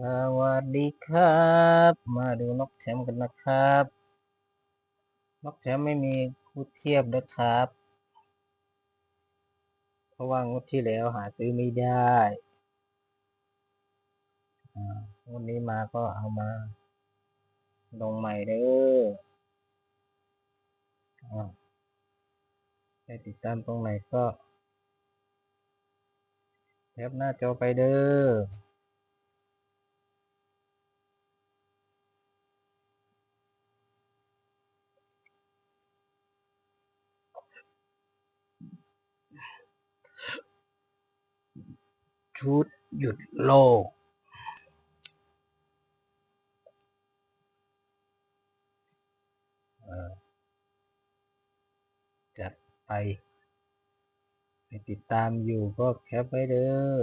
สวัสดีครับ มาดูนกแชมป์กันนะครับ นกแชมป์ไม่มีคู่เทียบนะครับ เพราะว่างวดที่แล้วหาซื้อไม่ได้งวดนี้มาก็เอามา ลงใหม่เด้ออ่าให้ติดตามตรงไหนก็แคปหน้าจอไปเด้อ ชุดหยุดโล่จัดไป ไปติดตามอยู่ก็แคปไว้เด้อ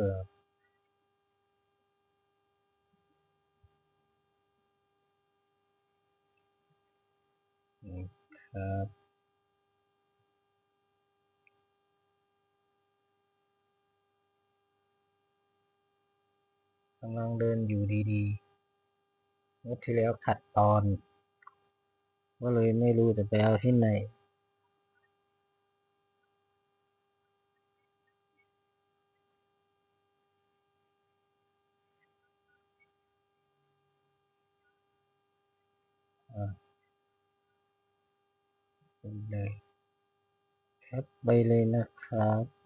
ครับำลังเดินอยู่ดีๆงวดที่แล้วขัดตอน ก็เลยไม่รู้จะไปเอาที่ไหนอ่าไปเลยแคปไปเลยนะครับ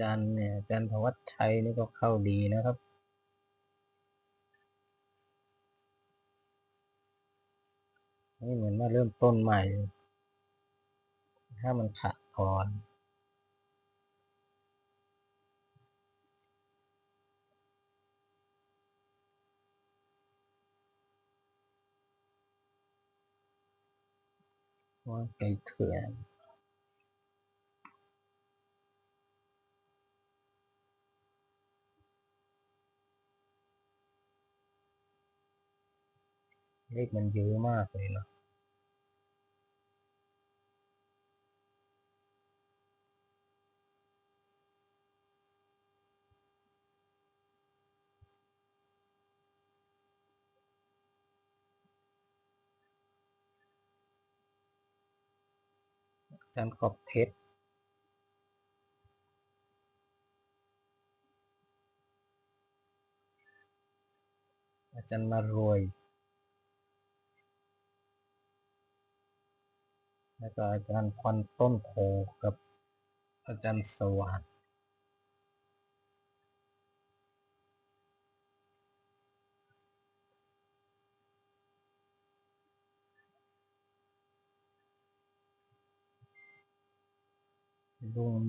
จารย์เนี่ยอาจารย์ธวัชชัยนี่ก็เข้าดีนะครับ นี่เหมือนมาเริ่มต้นใหม่ ถ้ามันขาดตอนว่าไก่เถื่อน เลขมันเยอะมากเลยเนาะอาจารย์กอบเพชรอาจารย์มารวย แล้วก็อาจารย์ควันต้นโพกับอาจารย์สวัสดลุง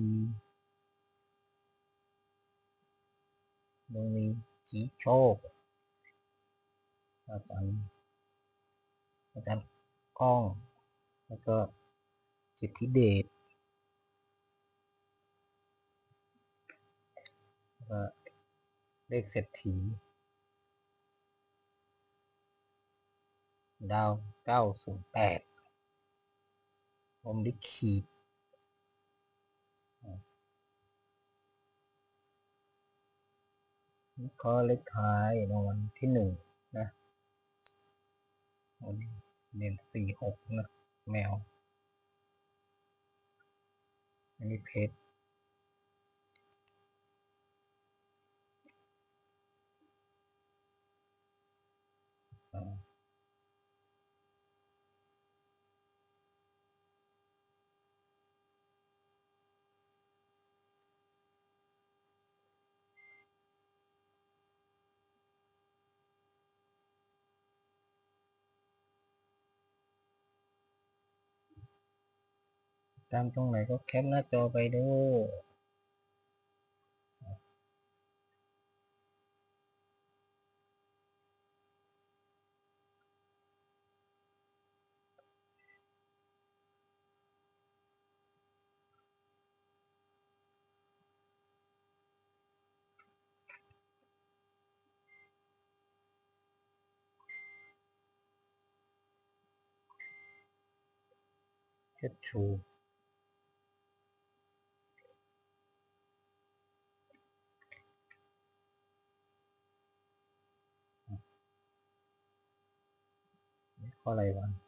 ลุงมีจีโชค อาจารย์อาจารย์ก้อง แล้วก็ สิทธิเดชเลขเศรษฐี ดาวเก้าศูนย์แปดผมลิขีดนี่ก็เลขท้ายรางวัลที่หนึ่งนะวันนี้เด่นสี่หกนะ แมว อัน ตามตรงไหนก็แคปหน้าจอไปเด้อ接触。 ดชูนี่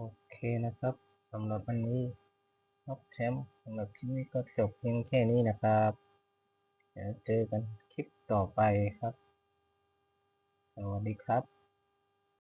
โอเคนะครับสำหรับวันนี้ฮอปแชมป์สำหรับคลิปนี้ก็จบเพียงแค่นี้นะครับเดี๋ยวเจอกันคลิปต่อไปครับ สวัสดีครับ